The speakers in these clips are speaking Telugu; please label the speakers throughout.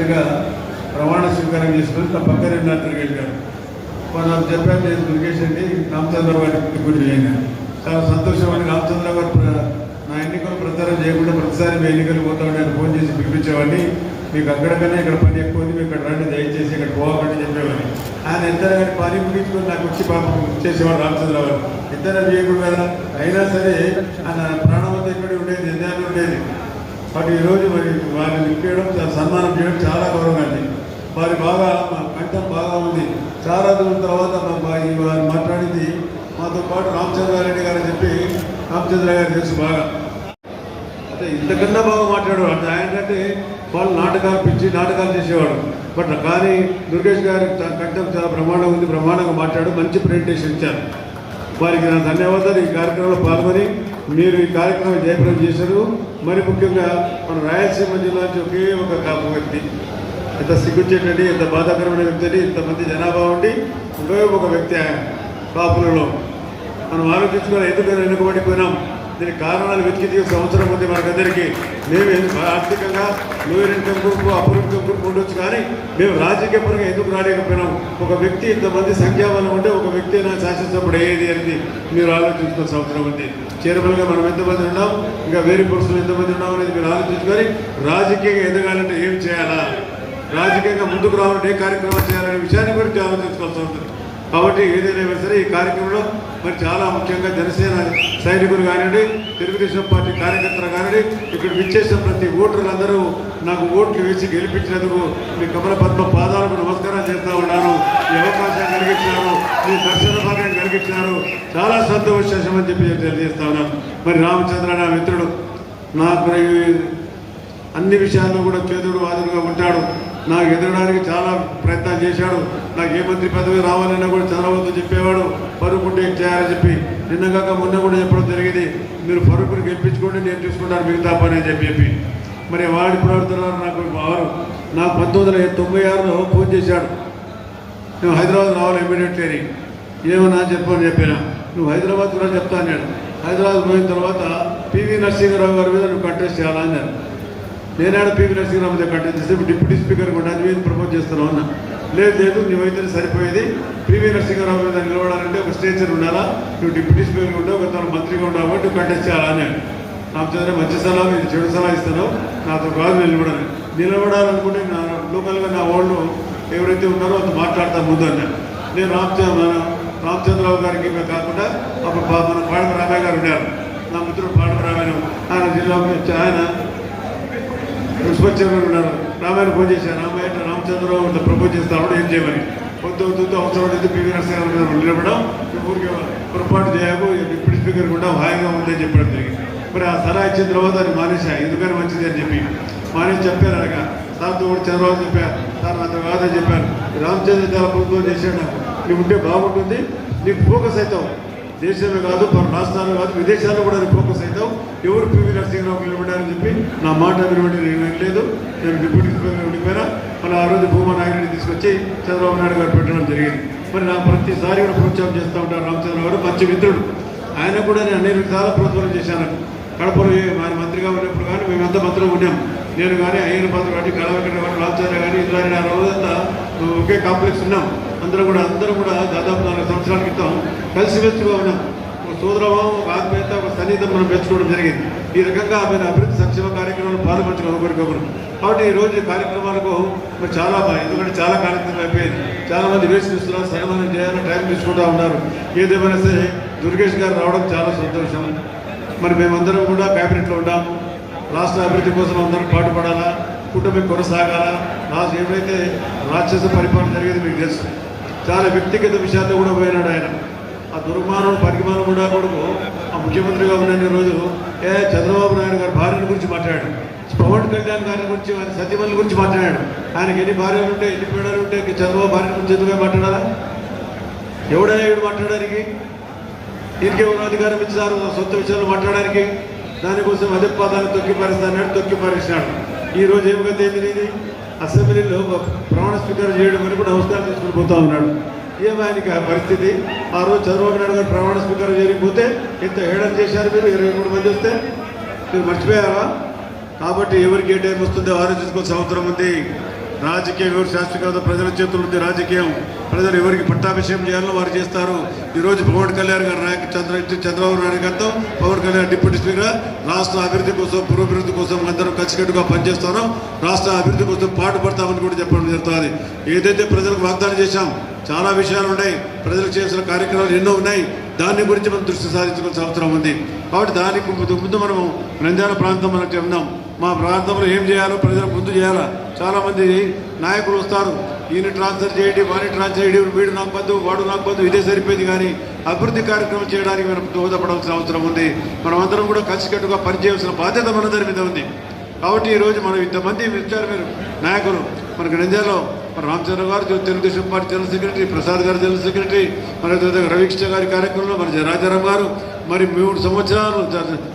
Speaker 1: మంత్రిగా ప్రమాణ స్వీకారం చేసుకుని తన పక్కన రెండు దుర్గేష్ గారు నాకు చెప్పాను నేను దుర్గేష్ అండి రామచంద్రరావు గారి గురించి అయినా చాలా సంతోషం అని రామచంద్రరావు గారు నా ఎన్నికలు ప్రచారం చేయకుండా ప్రతిసారి మీ ఎన్నికలు పోతా నేను ఫోన్ చేసి పిలిపించేవాడిని. మీకు అక్కడికన్నా ఇక్కడ పని ఎక్కువ ఉంది మీకు ఇక్కడ రండి దయచేసి ఇక్కడ పోవాలని చెప్పేవాడిని. ఆయన ఎంత కానీ పని ముగించుకొని నాకు వచ్చి పాపం చేసేవాడు రామచంద్రరావు గారు. ఇద్దరు చేయకూడదు కదా? అయినా సరే ఆయన ప్రాణం అంతా ఇక్కడ ఉండేది ఎన్నేళ్ళు ఉండేది. వాటి ఈరోజు మరి వారిని నింపేయడం సన్మానం చేయడం చాలా గౌరవంగా వారి బాగా మా కంఠం బాగా ఉంది. చాలా రోజుల తర్వాత ఈ వారు మాట్లాడింది. మాతో పాటు రామచంద్రారెడ్డి గారు చెప్పి రామచంద్ర గారు తెలుసు బాగా. అంటే ఇంతకన్నా బాగా మాట్లాడేవాడు అంటే ఆయన కంటే వాళ్ళు నాటకాలు పిచ్చి నాటకాలు చేసేవాడు. బట్ కానీ దుర్గేష్ గారి కంఠం చాలా బ్రహ్మాండంగా ఉంది. బ్రహ్మాండంగా మాట్లాడు. మంచి ప్రజెంటేషన్ ఇచ్చారు. వారికి నా ధన్యవాదాలు. ఈ కార్యక్రమంలో పాల్గొని మీరు ఈ కార్యక్రమం జయప్రదం చేశారు. మరి ముఖ్యంగా మన రాయలసీమ జిల్లా నుంచి ఒకే ఒక కాపు వ్యక్తి. ఎంత సిగ్గుచ్చేటండి ఎంత బాధాకరమైన వ్యక్తి అని ఇంతమంది జనాభా ఉండి ఒకే ఒక వ్యక్తి ఆయన కాపులలో. మనం ఆలోచించుకొని ఎందుకు వెనుకబడిపోయినాం? దీనికి కారణాలు వెతికి తీసే అవసరం ఉంది మనకందరికీ. మేము ఆర్థికంగా lower income group upper income group ఉండొచ్చు కానీ మేము రాజకీయ పరంగా ఎందుకు రాలేకపోయినాం ఒక వ్యక్తి ఇంతమంది సంఖ్యాబలం ఉంటే ఒక వ్యక్తి అయినా శాసనసభ్యుడు అయ్యేది అనేది మీరు ఆలోచించుకోవాల్సిన అవసరం ఉంది. చైర్మన్గా మనం ఎంతమంది ఉన్నాం? ఇంకా వేరే పురుషులు ఎంతమంది ఉన్నాం అనేది మీరు ఆలోచించుకొని రాజకీయంగా ఎదగాలంటే ఏం చేయాలా? రాజకీయంగా ముందుకు రావాలంటే ఏ కార్యక్రమాలు చేయాలనే విషయాన్ని గురించి ఆలోచించుకోవాల్సి ఉంటుంది కాబట్టి ఏదైనా సరే ఈ కార్యక్రమంలో మరి చాలా ముఖ్యంగా జనసేన సైనికులు కానివ్వండి తెలుగుదేశం పార్టీ కార్యకర్తలు కానివ్వండి ఇక్కడ విచ్చేసిన ప్రతి ఓటర్లందరూ నాకు ఓట్లు వేసి గెలిపించినందుకు మీ కమల పద్మ పాదాలకు నమస్కారం చేస్తూ ఉన్నాను. ఈ అవకాశం కలిగించినారు మీ దర్శన భాగ్యం కలిగించినారు. చాలా సంతోషం అని చెప్పి తెలియజేస్తా ఉన్నాను. మరి రామచంద్ర నా మిత్రుడు నాకు అన్ని విషయాల్లో కూడా చేదుడు వాదుడుగా ఉంటాడు. నాకు ఎదగడానికి చాలా ప్రయత్నం చేశాడు. నాకు ఏ మంత్రి పదవి రావాలన్నా కూడా చంద్రబాబుతో చెప్పేవాడు. పరుపు చేయాలని చెప్పి. నిన్నగాక మొన్న కూడా చెప్పడం జరిగింది. మీరు పరుపుని గెలిపించుకోండి నేను చూసుకుంటాను మిగతా పని అని చెప్పి చెప్పి. మరి వాడి ప్రవర్తన నాకు వారు నాకు పంతొమ్మిది వందల తొంభై ఆరులో ఫోన్ చేశాడు. నువ్వు హైదరాబాద్ రావాలి ఇమీడియట్లీ అని. ఏమన్నా చెప్పని చెప్పాను. నువ్వు హైదరాబాద్ కూడా చెప్తా అన్నాడు. హైదరాబాద్ పోయిన తర్వాత పివి నరసింహరావు గారి మీద నువ్వు కంటెస్ట్ చేయాలా నేనాడ పివి నరసింహరావు దగ్గర కంటెస్ట్ డిప్యూటీ స్పీకర్ కూడా అది మీద ప్రపోజ్ చేస్తున్నావు అన్నా. లేదు లేదు నువ్వైతే సరిపోయేది. పివి నరసింహరావు మీద నిలబడాలంటే ఒక స్టేచర్ ఉండాలా? నువ్వు డిప్యూటీ స్పీకర్ ఉండవు ఒక మంత్రిగా ఉండవు? నువ్వు కంటెస్ట్ చేయాలా రామచంద్ర మంచి సలహా మీరు చెడు సలహా ఇస్తాను. నాతో కాదు నిలబడాలి నిలబడాలనుకుంటే నా లోకల్గా నా వాళ్ళు ఎవరైతే ఉన్నారో అది మాట్లాడతా ముందు అన్న. నేను రామచంద్ర రామచంద్రరావు గారికి కాకుండా అప్పుడు పా- మన పాడమ రామయ్య గారు ఉన్నారు. నా మిత్రుడు పాడమ రామయ్య ఆయన జిల్లా వచ్చి ఆయన మున్సిపల్ చైర్మన్ ఉన్నారు. రామాయణ ఫోన్ చేశారు. రామాయణ రామచంద్రరావు ఇట్లా ప్రపోజ్ చేస్తాడు ఏం చేయమని. పొద్దు వద్దు అవసరం లేదు. పివి నరసింహారావు గారు నిలబడం ఊరికి పొరపాటు చేయకు. డిప్యూటీ స్పీకర్ కూడా హాయిగా ఉందని చెప్పడం జరిగింది. మరి ఆ సలహా ఇచ్చిన తర్వాత అది మానేసా ఎందుకని మంచిది అని చెప్పి. మానేసి చెప్పారు అనగా సార్తో కూడా చంద్రబాబు చెప్పారు. సార్ నాతో కాదని చెప్పారు. రామచంద్ర చాలా ప్రభుత్వం చేశాడు నాకు. నీకు ఉంటే బాగుంటుంది. నీకు ఫోకస్ అవుతావు దేశంలో కాదు మన రాష్ట్రాల్లో కాదు విదేశాల్లో కూడా అది ఫోకస్ ఎవరు పివి నరసింహరావు నిలబడారని చెప్పి నా మాట వినబడి నేను లేదు. నేను డిప్యూటీ స్పీకర్ ఉండిపోయినా మన ఆ రోజు భూమా నాయుడిని తీసుకొచ్చి చంద్రబాబు నాయుడు గారు పెట్టడం జరిగింది. మరి నా ప్రతిసారి కూడా ప్రోత్సాహం చేస్తూ ఉంటాను రామచంద్ర గారు మంచి మిత్రుడు. ఆయన కూడా నేను అన్ని చాలా ప్రోత్సాహం చేశాను. కడపలో ఆయన మంత్రిగా ఉన్నప్పుడు కానీ మేమంతా మంత్రులు ఉన్నాం. నేను కానీ అయ్యన పాత్ర కానీ కళావెంకట కానీ రామచంద్ర కానీ ఇంద్రారెడ్డి ఆ రోజంతా ఒకే కాంప్లెక్స్ ఉన్నాం. అందరూ కూడా అందరూ కూడా దాదాపు నాలుగు సంవత్సరాల క్రితం కలిసిమెలిసిగా ఉన్నాం ఒక సోదరభావం ఒక ఆత్మీయత ఒక సన్నిహితం మనం పెంచుకోవడం జరిగింది. ఈ రకంగా ఆయన అభివృద్ధి సంక్షేమ కార్యక్రమాలు పాల్పంచుకుని ఒకరికొకరు కాబట్టి ఈ రోజు ఈ కార్యక్రమాలకు మరి చాలా బాగా ఎందుకంటే చాలా కార్యక్రమాలు అయిపోయింది చాలా మంది వేసి చూస్తున్నారు సన్మానం చేయాలని టైం తీసుకుంటూ ఉన్నారు. ఏదేమైనా సరే దుర్గేష్ గారు రావడం చాలా సంతోషం. మరి మేమందరం కూడా క్యాబినెట్లో ఉన్నాం రాష్ట్ర అభివృద్ధి కోసం అందరం పాటుపడాలా? కుటుంబం కొనసాగాలా? రాజు ఏమైతే రాక్షస పరిపాలన జరిగేది మీకు తెలుసు. చాలా వ్యక్తిగత విషయాల్లో కూడా పోయినాడు ఆయన. ఆ దుర్మానం పరిమాణం కూడా కొడుకు ఆ ముఖ్యమంత్రిగా ఉన్న రోజు ఏ చంద్రబాబు నాయుడు గారి భార్యను గురించి మాట్లాడాడు. పవన్ కళ్యాణ్ గారి గురించి ఆయన సత్యమల్లి గురించి మాట్లాడాడు. ఆయనకి ఎన్ని భార్యలు ఉంటే ఎన్ని పిల్లలు ఉంటే చంద్రబాబు భార్య గురించి ఎందుకు మాట్లాడాలా? ఎవడైనా ఎవడు మాట్లాడడానికి? దీనికి ఉన్న అధికారం ఇచ్చినారు సొంత విషయాలు మాట్లాడడానికి. దానికోసం అదే పదాన్ని తొక్కి పరిస్తాడు తొక్కి పరిచినాడు ఈ రోజు ఏమిగా తెలియదు అసెంబ్లీలో ఒక ప్రమాణ స్వీకారం చేయడం అని కూడా నమస్కారం తీసుకుని పోతా ఉన్నాడు. ఏమైనా ఆ పరిస్థితి? ఆ రోజు చంద్రబాబు నాయుడు గారు ప్రమాణ స్వీకారం చేయకపోతే ఇంత హేళన చేశారు మీరు? ఇరవై మూడు మంది వస్తే మీరు మర్చిపోయారా? కాబట్టి ఎవరికి ఏ టైం వస్తుందో ఆలోచించుకోవాల్సిన అవసరం ఉంది. రాజకీయం ఎవరు శాస్త్రీయత ప్రజల చేతులు ఉంది రాజకీయం. ప్రజలు ఎవరికి పట్టాభిషేకం చేయాలో వారు చేస్తారు. ఈరోజు పవన్ కళ్యాణ్ గారు నాయక చంద్ర చంద్రబాబు నాయుడు గారితో పవన్ కళ్యాణ్ డిప్యూటీ స్పీకర్ రాష్ట్ర అభివృద్ధి కోసం పురోభివృద్ధి కోసం అందరం కలిసికట్టుగా పనిచేస్తారో. రాష్ట్ర అభివృద్ధి కోసం పాటుపడతామని కూడా చెప్పడం జరుగుతుంది. ఏదైతే ప్రజలకు వాగ్దానం చేశాం చాలా విషయాలు ఉన్నాయి. ప్రజలకు చేసిన కార్యక్రమాలు ఎన్నో ఉన్నాయి. దాని గురించి మనం దృష్టి సారించుకోవాల్సిన అవసరం ఉంది. కాబట్టి దానికి ముందు మనము నంద్యాల ప్రాంతం మనం చెందాం మా ప్రాంతంలో ఏం చేయాలో ప్రజలకు ముందు చేయాలా? చాలామంది నాయకులు వస్తారు. ఈయన ట్రాన్స్ఫర్ చేయండి వారిని ట్రాన్స్ఫర్ చేయండి వీడు నాకు బంధు వాడు నాకు బంధు ఇదే సరిపోయింది కానీ అభివృద్ధి కార్యక్రమం చేయడానికి మనం దోహదపడాల్సిన అవసరం ఉంది. మనమందరం కూడా కలిసికట్టుగా పనిచేయాల్సిన బాధ్యత మనందరి మీద ఉంది. కాబట్టి ఈరోజు మనం ఇంతమంది ఇచ్చారు మీరు నాయకులు. మనకు నంద్యాలలో మన రామచంద్ర గారు జో- Telugu Desam party general secretary Prasad గారు జనరల్ సెక్రటరీ మరి రవికృష్ణ గారి కార్యక్రమంలో మన రాజారాం గారు మరి మూడు సంవత్సరాలు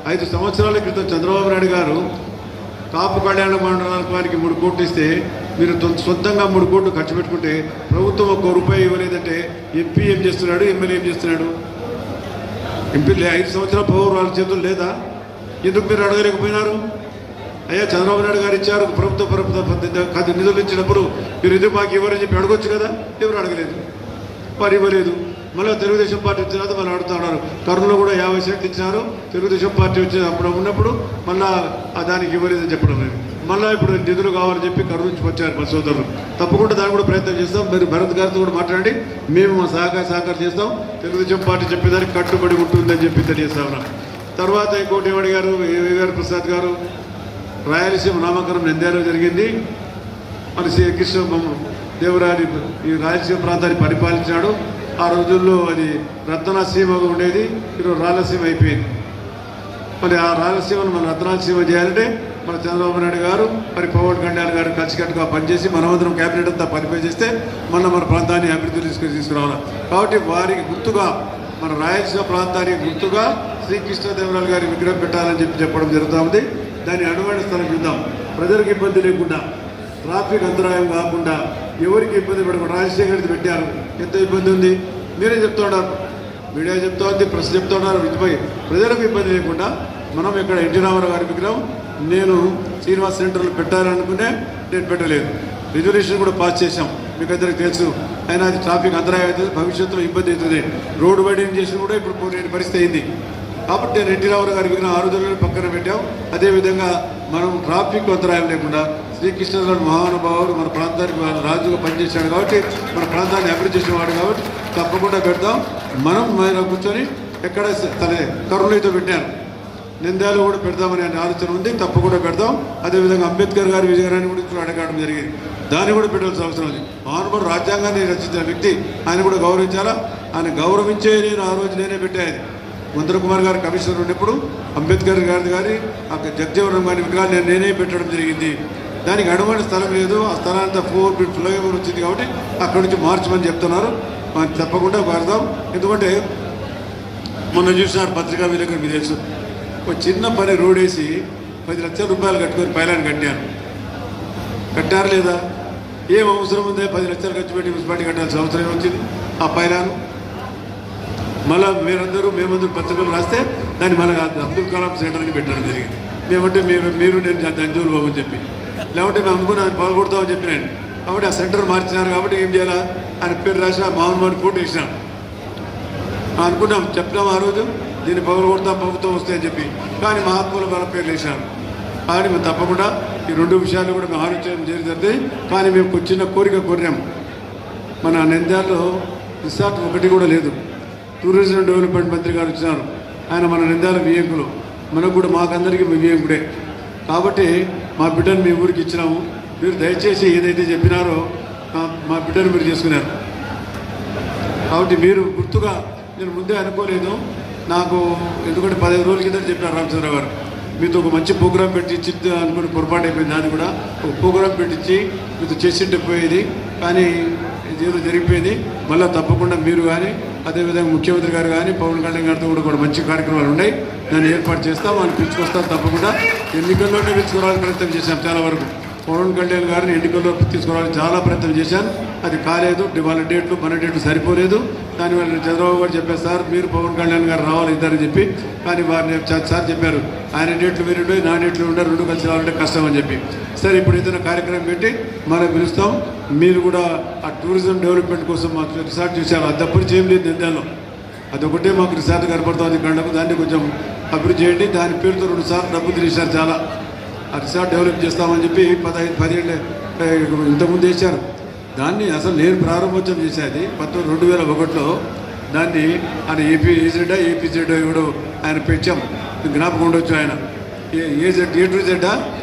Speaker 1: ఐదు సంవత్సరాల క్రితం చంద్రబాబు నాయుడు గారు కాపు కళ్యాణ మండలానికి వారికి మూడు కోట్లు ఇస్తే మీరు సొంతంగా మూడు కోట్లు ఖర్చు పెట్టుకుంటే ప్రభుత్వం ఒక్క రూపాయి ఇవ్వలేదంటే ఎంపీ ఏం చేస్తున్నాడు ఎమ్మెల్యే ఏం చేస్తున్నాడు? ఎంపీ ఐదు సంవత్సరాల పవర్ వాళ్ళ చేతులు లేదా? ఎందుకు మీరు అడగలేకపోయినారు? అయ్యా చంద్రబాబు నాయుడు గారు ఇచ్చారు ప్రభుత్వ ప్రభుత్వ నిధులు ఇచ్చినప్పుడు మీరు ఇది మాకు ఇవ్వరని చెప్పి అడగొచ్చు కదా? ఎవరు అడగలేదు. వారు ఇవ్వలేదు. మళ్ళీ తెలుగుదేశం పార్టీ వచ్చిన తర్వాత మళ్ళీ అడుగుతా ఉన్నారు. కర్నూలు కూడా యాభై సీట్లు ఇచ్చినారు. తెలుగుదేశం పార్టీ వచ్చిన అప్పుడు ఉన్నప్పుడు మళ్ళీ దానికి ఇవ్వలేదని చెప్పడం లేదు. మళ్ళీ ఇప్పుడు నిధులు కావాలని చెప్పి కర్నూలు నుంచి వచ్చారు మా సోదరులు. తప్పకుండా దాన్ని కూడా ప్రయత్నం చేస్తాం. మీరు భరత్ గారితో కూడా మాట్లాడి మేము మా సహకార సహకారం చేస్తాం. తెలుగుదేశం పార్టీ చెప్పేదానికి కట్టుబడి ఉంటుందని చెప్పి తెలియజేస్తా ఉన్నాం. తర్వాత ఇంకోటి గారు ఏవి గారు ప్రసాద్ గారు రాయలసీమ నామకరణం నంద్యాలలో జరిగింది. మన శ్రీ కృష్ణ దేవరాని ఈ రాయలసీమ ప్రాంతాన్ని పరిపాలించాడు. ఆ రోజుల్లో అది రత్నసీమగా ఉండేది ఈరోజు రాయలసీమ అయిపోయింది. మరి ఆ రాయలసీమను మన రత్నాసీమ చేయాలంటే మన చంద్రబాబు నాయుడు గారు మరి పవన్ కళ్యాణ్ గారు కలిసికట్టుగా పనిచేసి మనమందరం క్యాబినెట్ అంతా పనిపై చేస్తే మన మన ప్రాంతాన్ని అభివృద్ధి తీసుకొని తీసుకురావాలి. కాబట్టి వారికి గుర్తుగా మన రాయలసీమ ప్రాంతానికి గుర్తుగా శ్రీకృష్ణదేవరాయలు గారి విగ్రహం పెట్టాలని చెప్పి చెప్పడం జరుగుతూ ఉంది. దాన్ని అనువైన స్థలం చూద్దాం. ప్రజలకు ఇబ్బంది లేకుండా ట్రాఫిక్ అంతరాయం కాకుండా ఎవరికి ఇబ్బంది పడకుండా రాజశేఖర్ పెట్టారు. ఎంత ఇబ్బంది ఉంది? మీరే చెప్తూ ఉన్నారు. మీడియా చెప్తా ఉంది ప్రెస్ చెప్తా ఉన్నారు. ఇటుపై ప్రజలకు ఇబ్బంది లేకుండా మనం ఇక్కడ ఎన్టీ రామారావు గారి విగ్రహం నేను శ్రీనివాస్ సెంటర్లో పెట్టాలనుకునే నేను పెట్టలేదు. రిజర్వేషన్ కూడా పాస్ చేశాం. మీకు అందరికి తెలుసు. అయినా అది ట్రాఫిక్ అంతరాయం అవుతుంది భవిష్యత్తులో ఇబ్బంది అవుతుంది. రోడ్డు వైడింగ్ చేసి కూడా ఇప్పుడు పోలేని పరిస్థితి అయింది. కాబట్టి నేను ఎన్టీ రామారావు గారి విగ్రహం ఆరు రోజులు పక్కన పెట్టాం. అదేవిధంగా మనం ట్రాఫిక్ అంతరాయం లేకుండా శ్రీకృష్ణరావు మహానుభావుడు మన ప్రాంతానికి రాజుగా పనిచేశాడు కాబట్టి మన ప్రాంతాన్ని అభివృద్ధి చేసేవాడు కాబట్టి తప్పకుండా పెడతాం. మనం మన కూర్చొని ఎక్కడ తన కరుణైతో పెట్టాను నిందాలు కూడా పెడదామనే ఆలోచన ఉంది. తప్పకుండా పెడతాం. అదేవిధంగా అంబేద్కర్ గారి విజయగారిని కూడా అడగడం జరిగింది. దాన్ని కూడా పెట్టాల్సిన అవసరం ఉంది మహానుభావుడు రాజ్యాంగాన్ని రచించిన వ్యక్తి. ఆయన కూడా గౌరవించాలా? ఆయన గౌరవించే నేను ఆ రోజు నేనే పెట్టాను మంత్ర కుమార్ గారు కమిషనర్ ఉన్నప్పుడు అంబేద్కర్ గారి గారి ఆ జగజీవనం గారి విగ్రహాలు నేనే పెట్టడం జరిగింది. దానికి అడవని స్థలం లేదు. ఆ స్థలాంతా ఫోర్ ఫీట్ ఫ్లైఓవర్ వచ్చింది కాబట్టి అక్కడి నుంచి మార్చమని చెప్తున్నారు. మనం తప్పకుండా వాడదాం ఎందుకంటే మొన్న చూసినారు పత్రికా విలేకరు మీకు తెలుసు. ఒక చిన్న పని రోడ్ వేసి పది లక్షల రూపాయలు కట్టుకొని పైలాన్ కట్టారు. కట్టారు లేదా? ఏం అవసరం ఉందే? పది లక్షలు ఖర్చు పెట్టి మున్సిపాలిటీ కట్టాల్సిన అవసరం ఏమొచ్చింది? ఆ పైలాను. మళ్ళా మీరందరూ మేమందరూ పత్రికలు రాస్తే దాన్ని మన అబ్దుల్ కలాం సెంటర్ అని పెట్టడం జరిగింది. మేమంటే మీరు మీరు నేను దంజూరు బాబు అని చెప్పి. లేకుంటే మేము అనుకుని ఆయన పాల్గొడతామని చెప్పినాను కాబట్టి ఆ సెంటర్ మార్చినారు కాబట్టి ఏం చేయాలా? ఆయన పేరు రాసిన మోహన్ ఫోటో వేసినాం. అనుకున్నాం చెప్తాం ఆ రోజు దీన్ని పగలగొడతాం ప్రభుత్వం వస్తాయని చెప్పి. కానీ మహాత్ములు మన పేర్లు వేసినారు కానీ మేము తప్పకుండా ఈ రెండు విషయాలు కూడా మేము ఆలోచన జరిగితే కానీ మేము చిన్న కోరిక కోరినాం మన నంద్యాలలో రిసార్ట్ ఒకటి కూడా లేదు. టూరిజం డెవలప్మెంట్ మంత్రి గారు వచ్చినారు. ఆయన మన నంద్యాల వియ్యంకులు మనకు కూడా మాకందరికీ వియ్యంకుడే కాబట్టి మా బిడ్డను మీ ఊరికి ఇచ్చినాము. మీరు దయచేసి ఏదైతే చెప్పినారో మా- బిడ్డను మీరు చేసుకున్నారు. కాబట్టి మీరు గుర్తుగా నేను ముందే అనుకోలేదు. నాకు ఎందుకంటే పదిహేను రోజుల కింద చెప్పినారు రామచంద్రరావు గారు. మీతో ఒక మంచి ప్రోగ్రాం పెట్టించి అనుకుని పొరపాటు అయిపోయింది. దాన్ని కూడా ఒక ప్రోగ్రాం పెట్టించి మీతో చేసింటే పోయేది. కానీ ఏదో జరిగిపోయింది. మళ్ళీ తప్పకుండా మీరు కానీ అదేవిధంగా ముఖ్యమంత్రి గారు కానీ పవన్ కళ్యాణ్ గారితో కూడా కూడా మంచి కార్యక్రమాలు ఉన్నాయి. దాన్ని ఏర్పాటు చేస్తాం వాళ్ళు పిలుచుకొస్తాం తప్పకుండా. ఎన్నికల్లోనే పిలుచుకోవాలని ప్రయత్నం చేశాం చాలా వరకు. పవన్ కళ్యాణ్ గారిని ఎన్నికల్లో తీసుకురావాలని చాలా ప్రయత్నం చేశాను అది కాలేదు. వాళ్ళ డేట్లు మన డేట్లు సరిపోలేదు. దానివల్ల చంద్రబాబు గారు చెప్పారు సార్ మీరు పవన్ కళ్యాణ్ గారు రావాలి ఇద్దరని చెప్పి. కానీ వారిని సార్ చెప్పారు ఆయన డేట్లు మీరు నా డేట్లు ఉండే రెండు కలిసి రావాలంటే కష్టం అని చెప్పి. సరే ఇప్పుడు ఏదైనా కార్యక్రమం పెట్టి మనం పిలుస్తాం. మీరు కూడా ఆ టూరిజం డెవలప్మెంట్ కోసం మాకు రిసార్ట్ చూశారు అది తప్పని లేదు నిందాలో. అదొకటే మాకు రిసార్ట్ కనపడుతుంది గంటకు. దాన్ని కొంచెం అభివృద్ధి చేయండి. దాని పేరుతో రెండు సార్లు డబ్బులు తీశారు చాలా. రిసార్ట్ డెవలప్ చేస్తామని చెప్పి పదహైదు పదిహేడు ఇంతకుముందు చేశారు. దాన్ని అసలు నేను ప్రారంభోత్సవం చేసేది పంతొమ్మిది రెండు వేల ఒకటిలో దాన్ని ఆయన ఏపీ ఏజెడ్డా ఏపీ జెడ్ కూడా ఆయన పెంచాం. జ్ఞాపకం ఉండొచ్చు ఆయన. A- A Z A to Jeddah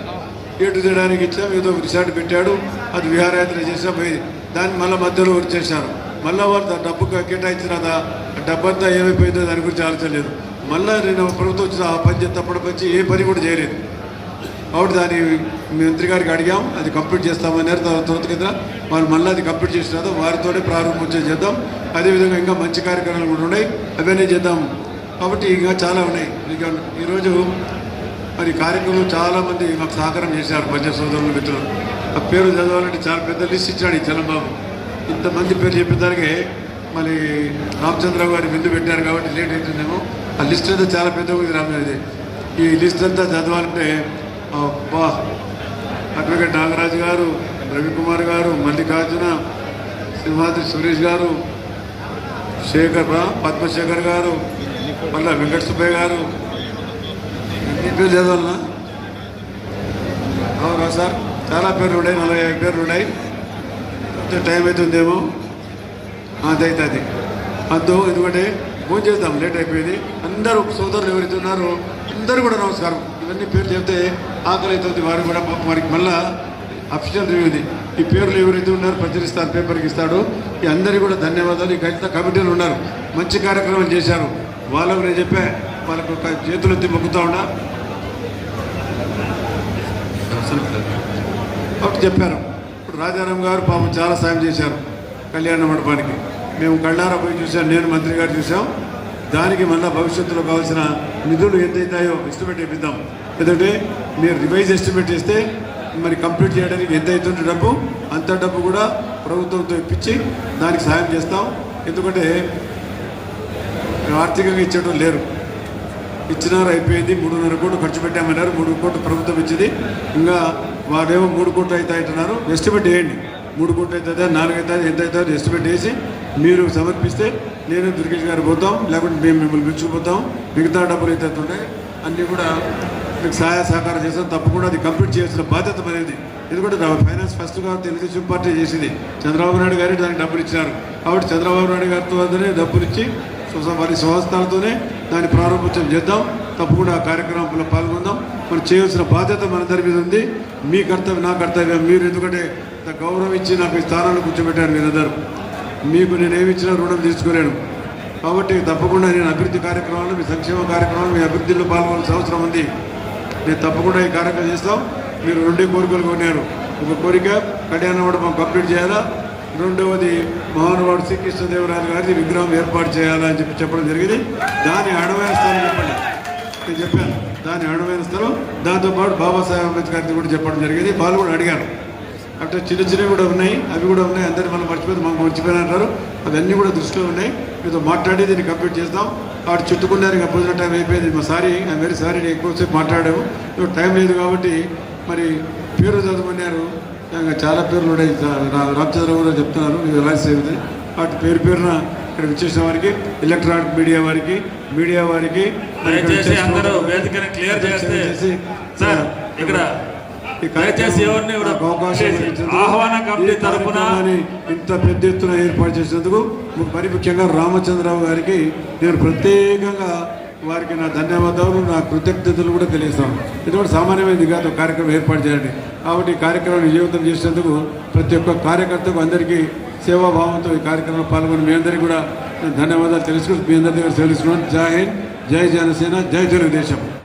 Speaker 1: A to Z ఆయనకి ఇచ్చాం. ఏదో ఒక రిసార్ట్ పెట్టాడు. అది విహారయాత్ర చేసాం పోయి దాన్ని మళ్ళీ మధ్యలో వచ్చేసారు మళ్ళీ వాళ్ళు డబ్బు కేటాయించిన ఆ డబ్బు అంతా ఏమైపోయిందో దాని గురించి ఆలోచన లేదు. మళ్ళీ నేను ప్రభుత్వం వచ్చిన ఆ పని చేస్తే తప్పటి వచ్చి ఏ పని కూడా చేయలేదు. కాబట్టి దాన్ని మంత్రి గారికి అడిగాం అది కంప్లీట్ చేస్తామన్నారు తర్వాత కింద వాళ్ళు మళ్ళీ అది కంప్లీట్ చేసిన తర్వాత వారితోనే ప్రారంభోత్సవం చేద్దాం. అదేవిధంగా ఇంకా మంచి కార్యక్రమాలు కూడా ఉన్నాయి. అవన్నీ చేద్దాం. కాబట్టి ఇంకా చాలా ఉన్నాయి. ఇంకా ఈరోజు మరి కార్యక్రమం చాలామంది మాకు సహకారం చేశారు పంచాయత్ సోదరులు మిత్రులు. ఆ పేరు చదవాలంటే చాలా పెద్ద లిస్ట్ ఇచ్చాడు ఈ చలంబాబు. ఇంతమంది పేరు చెప్పిన దానికే మరి రామచంద్రరావు గారి విందు పెట్టారు కాబట్టి లేట్ అవుతుందేమో. ఆ లిస్ట్ అంతా చాలా పెద్దగా ఉంది రామచంద్ర ఈ లిస్ట్ అంతా చదవాలంటే అబ్బా. అడ్వకేట్ నాగరాజు గారు రవికుమార్ గారు మల్లికార్జున సింహాద్రి సురేష్ గారు శేఖర్ రా పద్మశేఖర్ గారు మళ్ళీ వెంకట సుబ్బయ్య గారు. ఎన్ని చదవాలన్నా? అవునా సార్? చాలా పేర్లు ఉన్నాయి నలభై ఐదు పేర్లు ఉన్నాయి. కొంచెం టైం అవుతుందేమో? అది అవుతుంది. అందు ఎందుకంటే ఫోన్ చేద్దాం లేట్ అయిపోయింది. అందరూ సోదరులు ఎవరైతే ఉన్నారో అందరూ కూడా నమస్కారం. ఇవన్నీ పేర్లు చెప్తే ఆకలి అవుతుంది వారికి కూడా వారికి మళ్ళా అఫీషియల్ రివ్యూ ఇది ఈ పేర్లు ఎవరైతే ఉన్నారో ప్రచురిస్తారు పేపర్కి ఇస్తాడు. ఈ అందరికీ కూడా ధన్యవాదాలు. ఈ ఖచ్చిత కమిటీలు ఉన్నారు. మంచి కార్యక్రమాలు చేశారు. వాళ్ళకు నేను చెప్పే వాళ్ళకు ఒక చేతులు ఎత్తి మొక్కుతా ఉన్నా. ఒకటి చెప్పారు ఇప్పుడు రాజారాం గారు పాపం చాలా సాయం చేశారు కళ్యాణ మండపానికి. మేము కళ్ళారా పోయి చూసాం నేను మంత్రి గారు చూసాం దానికి మళ్ళీ భవిష్యత్తులో కావాల్సిన నిధులు ఎంతైతాయో ఎస్టిమేట్ ఇప్పిద్దాం ఎందుకంటే మీరు రివైజ్ ఎస్టిమేట్ చేస్తే మరి కంప్లీట్ చేయడానికి ఎంత అవుతుంది డబ్బు అంత డబ్బు కూడా ప్రభుత్వంతో ఇప్పించి దానికి సహాయం చేస్తాం. ఎందుకంటే ఆర్థికంగా ఇచ్చేటం లేరు. ఇచ్చినారు అయిపోయింది మూడున్నర కోట్లు ఖర్చు పెట్టామన్నారు మూడు కోట్లు ప్రభుత్వం ఇచ్చింది. ఇంకా వారేమో మూడు కోట్లు అవుతాయంటున్నారు. అంటున్నారు ఎస్టిమేట్ వేయండి. మూడు కోట్లు అవుతుందా నాలుగు అవుతుంది ఎంత అవుతుంది ఎస్టిమేట్ వేసి మీరు సమర్పిస్తే నేను దుర్గేష్ గారు పోతాం లేకుంటే మేము మిమ్మల్ని పిలుచుకుపోతాం. మిగతా డబ్బులు అయితే ఉంటాయి అన్నీ కూడా మీకు సహాయ సహకారం చేస్తాం. తప్పకుండా అది కంప్లీట్ చేయాల్సిన బాధ్యత అనేది ఎందుకంటే ఫైనాన్స్ ఫస్ట్గా తెలుగుదేశం పార్టీ చేసింది. చంద్రబాబు నాయుడు గారే దానికి డబ్బులు ఇచ్చినారు. కాబట్టి చంద్రబాబు నాయుడు గారితోనే డబ్బులు ఇచ్చి వారి సంస్థలతోనే దాన్ని ప్రారంభోత్సవం చేద్దాం. తప్పకుండా ఆ కార్యక్రమంలో పాల్గొందాం. మనం చేయాల్సిన బాధ్యత మనందరి మీద ఉంది. మీ కర్తవ్యం నా కర్తవ్యం. మీరు ఎందుకంటే గౌరవం ఇచ్చి నాకు ఈ స్థానాన్ని కూర్చోబెట్టారు మీరందరూ. మీకు నేను రుణం తీసుకోలేను కాబట్టి తప్పకుండా నేను అభివృద్ధి కార్యక్రమాలు మీ సంక్షేమ కార్యక్రమాలు మీ అభివృద్ధిలో పాల్గొనాల్సిన అవసరం ఉంది. నేను తప్పకుండా ఈ కార్యక్రమం చేస్తాం. మీరు రెండే కోరికలు కొన్నాను ఒక కోరిక కళ్యాణ మండపం కంప్లీట్ చేయాలా? రెండవది మహానుభావుడు శ్రీకృష్ణదేవరాయలు గారి విగ్రహం ఏర్పాటు చేయాలా అని చెప్పి చెప్పడం జరిగింది. దాని అడవైన స్థలం చెప్పండి. నేను చెప్పాను. దాని అడవైన స్థలం. దాంతోపాటు బాబాసాహెబ్ అంబేద్కర్ కూడా చెప్పడం జరిగింది. వాళ్ళు కూడా అడిగాను అంటే చిన్న చిన్నవి కూడా ఉన్నాయి అవి కూడా ఉన్నాయి. అందరు మనం మర్చిపోతే మాకు మర్చిపోయిన అంటారు. అవన్నీ కూడా దృష్టిలో ఉన్నాయి. మీతో మాట్లాడి దీన్ని కంప్లీట్ చేస్తాం వాడు చుట్టుకున్నారు ఇంకా భోజన టైం అయిపోయింది. మా సారీ ఐ వెరీ సారీ నేను ఎక్కువసేపు మాట్లాడాము ఇప్పుడు టైం లేదు కాబట్టి మరి పేరు చదువుకున్నారు. ఇంకా చాలా పేర్లు ఉన్నాయి. రామచంద్రరావు చెప్తున్నారు. ఇది ఎలా సేవింది వాటి పేరు పేరున ఇక్కడ విచ్చేసిన వారికి ఎలక్ట్రానిక్ మీడియా వారికి మీడియా వారికి మరి
Speaker 2: అందరూ వేదికని క్లియర్ సార్ ఇక్కడ దయచేసి ఎవరిని ఆహ్వాన కమిటీ
Speaker 1: కార్యక్రమాన్ని ఇంత పెద్ద ఎత్తున ఏర్పాటు చేసినందుకు మరి ముఖ్యంగా రామచంద్రరావు గారికి నేను ప్రత్యేకంగా వారికి నా ధన్యవాదాలు నా కృతజ్ఞతలు కూడా తెలియస్తాను ఎందుకంటే సామాన్యమైనది కాదు కార్యక్రమం ఏర్పాటు చేయండి కాబట్టి ఈ కార్యక్రమం విజయవంతం చేసినందుకు ప్రతి ఒక్క కార్యకర్తకు అందరికీ సేవాభావంతో ఈ కార్యక్రమంలో పాల్గొని మీ అందరికీ కూడా ధన్యవాదాలు తెలుసుకుని మీ అందరి దగ్గర తెలుసుకున్నాను. జై హింద్ జై జనసేన జై తెలుగుదేశం.